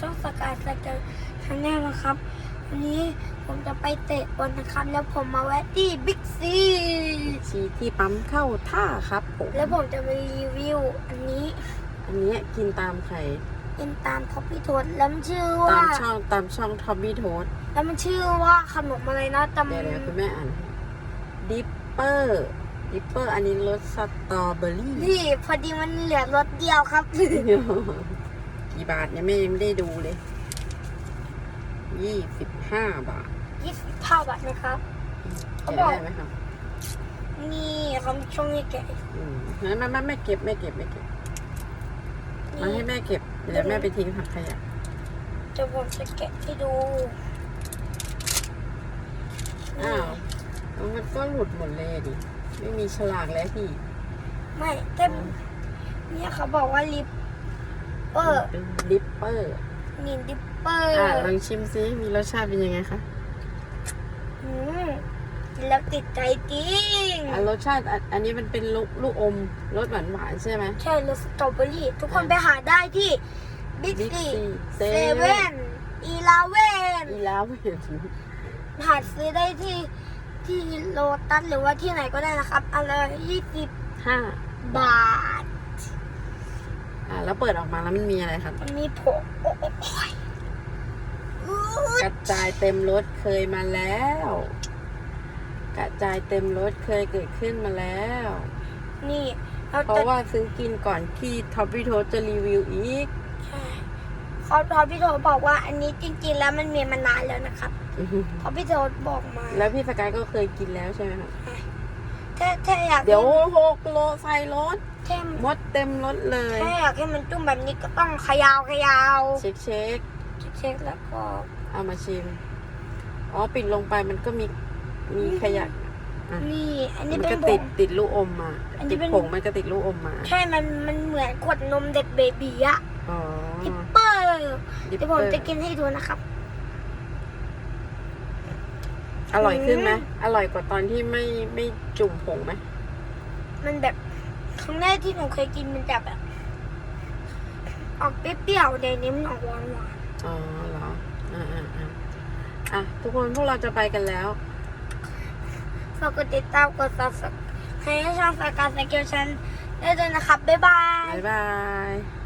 ช่องสกายสเกลชาแนลนะครับ วันนี้ผมจะไปเตะบอลนะครับ แล้วผมมาแวะที่บิ๊กซีชีที่ปั๊มเข้าท่าครับผมแล้วผมจะมารีวิวอันนี้อันเนี้ยกินตามใครเป็นตามท็อปปี้โทษแล้วมันชื่อตาว่า มช่องตามช่องทอมบี้โทสแล้วมันชื่อว่าขนมอะไรนะจำเดี๋ยวเดี๋ยวคุณแม่อ่านดิปเปอร์ดิปเปอร์อันนี้รสสตรอเบอรี่ นี่พอดีมันเหลือรถเดียวครับ กี่บาทเนี่ยแม่ยังไม่ได้ดูเลยยี่สิบห้าบาทยี่สิบเท่าบาทนะครับเขาแกะบอกได้ไหมครับนี่เขามีช่วงนี้แกะอืมงั้นไม่ไม่ไม่เก็บไม่เก็บไม่เก็บมานี่ให้แม่เก็บเดี๋ยวแม่ไปทิ้งถังขยะจะผมจะแกะให้ดูอ้าวมันก็หลุดหมดเลยดิไม่มีฉลากแล้วพี่ ไม่แต่เนี่ยเขาบอกว่าลิป เปอร์เป็นดิปเปอร์นี่ดิปเปอร์อะลองชิมซิมีรสชาติเป็นยังไงคะอืมกินแล้วติดใจจริงอะรสชาติอันอันนี้มันเป็นลูกลูกอมรสหวานหวานๆใช่ไหมใช่รสสตรอเบอรี่ ทุกคนไปหาได้ที่บิ๊ก Big ซี C เซ Seven เว่นอีลาเว่นอีแล้วเห็นหาซื้อได้ที่ที่โลตัสหรือว่าที่ไหนก็ได้นะครับอะไรยี่สิบห้าบาทอะ แล้วเปิดออกมาแล้วมันมีอะไรครับ มันมีผงโอ้ยอื้อกระจายเต็มรถเคยมาแล้ว กระจายเต็มรถเคยเกิดขึ้นมาแล้ว นี่เราเพราะจะว่าซื้อกินก่อนที่ท็อปปี้โทสจะรีวิวอีกเขาพอพี่โทบอกว่าอันนี้จริง ๆ แล้วมันมีมานานแล้วนะครับพอพี่โทบอกมา แล้วพี่สกายก็เคยกินแล้วใช่ไหมครับ ถ้าถ้าอยากเดี๋ยวหกโลใส่รถแค่มดเต็มรถเลยถ้าอยากให้มันจุ่มแบบนี้ก็ต้องเขยาวขยาวเช็คเช็คเช็คแล้วก็เอามาชิม อ๋อปิดลงไปมันก็มีมีขยะอะนี่ อันนี้มันเป็นก็ผติดงติดลูกอมมาอันนี้ติดเป็นผงมันก็ติดลูกอมมา ใช่ มันมันเหมือนขวดนมเด็กเบบีอะอ๋อดิปเปอร์ดิปเดี๋ยวเปผอมร์จะกินให้ดูนะครับ อร่อยขึ้นไหมอืมอร่อยกว่าตอนที่ไม่ไม่จุ่มผงไหมมันแบบครั้งแรกที่หนูเคยกินมันจะแบบ ออกเปรี้ยวๆในนี้มันออกหวานหวานอ๋อเหรออ่าอ่าอ่าอะทุกคนพวกเราจะไปกันแล้วๆฝากกดติดตามกด subscribe ให้ช่องสายการสเกลชันได้ด้วยนะครับบ๊ายบาย บ๊ายบาย